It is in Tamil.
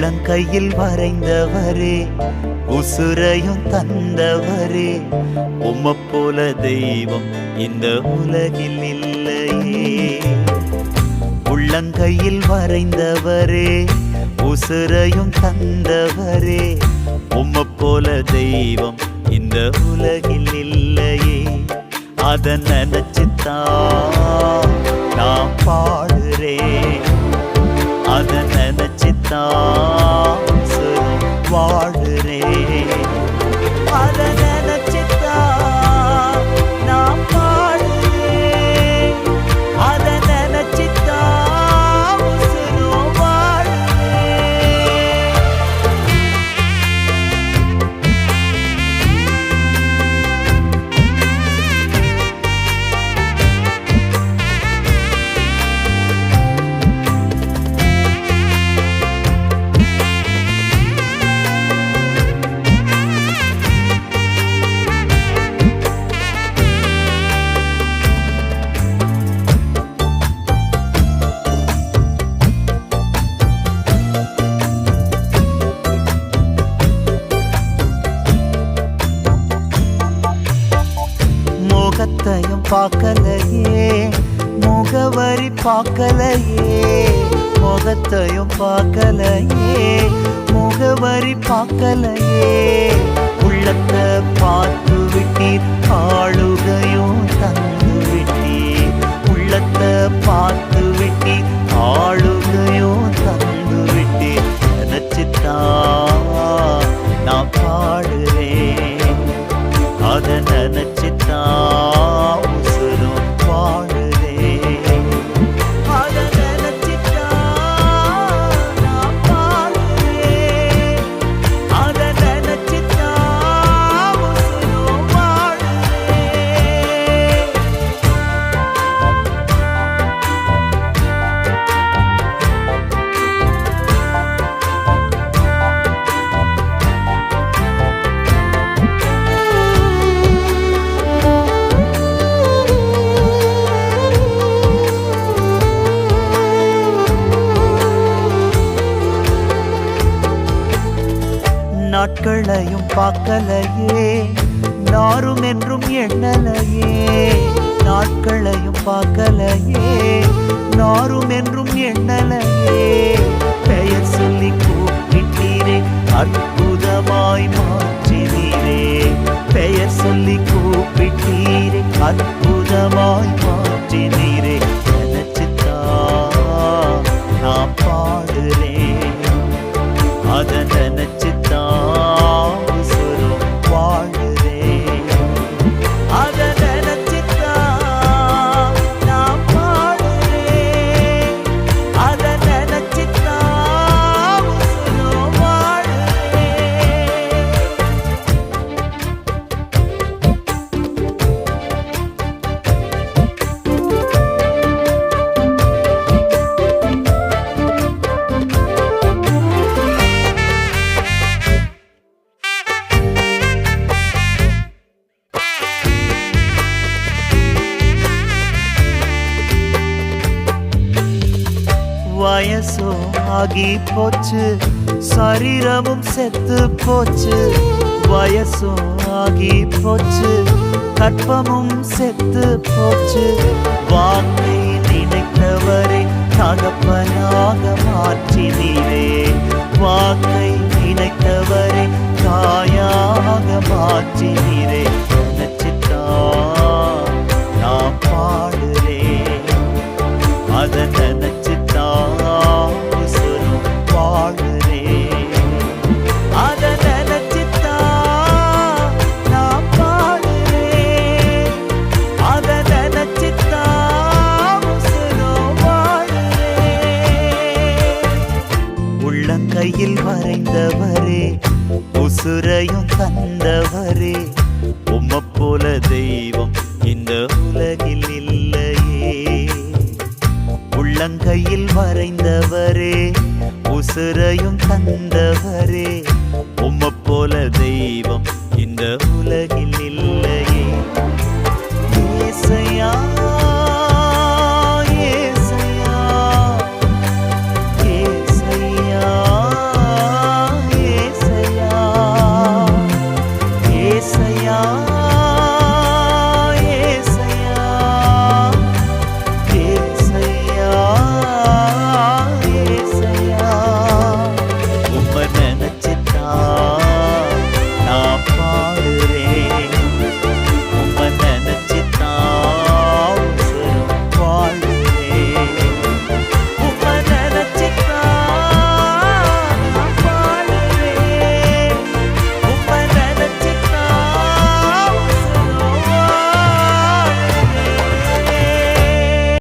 உள்ளங்கையில் வரைந்தவரே உசுரையும் தந்தவரே. உம்மை போல தெய்வம் இந்த உலகில் இல்லையே. உள்ளங்கையில் வரைந்தவரே உசுரையும் தந்தவரே. உம்மை போல தெய்வம் இந்த உலகில் இல்லையே. அத நினைச்சுத்தான் நான் பாடுறேன். நினைச்சுத்தான் பார்க்கலையே முகவரி பார்க்கலையே முகத்தையும் பார்க்கலையே முகவரி பார்க்கலையே உள்ளத்தை நாட்களையும் பார்க்கலையே. நாரும் என்றும் எண்ணலையே. நாட்களையும் பார்க்கலையே. நாரும் என்றும் எண்ணலையே. பெயர் சொல்லி கூப்பிட்டீரே அற்புதமாய் மாற்றினீரே. பெயர் சொல்லி கூப்பிட்டீரே அற்புதமாய் மாற்றினீரே. நினைச்சுதான் நான் பாடுறேன். அதை நினைச்சு வயசும் ஆகி போச்சு. சரீரமும் செத்து போச்சு. வயசும் ஆகி போச்சு. கற்பமும் செத்து போச்சு. வாக்கை நினைத்தவரை தகப்பனாக மாற்றினீரே. வாக்கை நினைத்தவரை தாயாக மாற்றினீர். கண்டவரே உம்ம போல தெய்வம் இந்த உலகில் இல்லையே. உள்ளங்கையில் வரைந்தவரே உசுரையும் தந்தவரே உம்ம போல தெய்வம் இந்த உலகில் இல்லை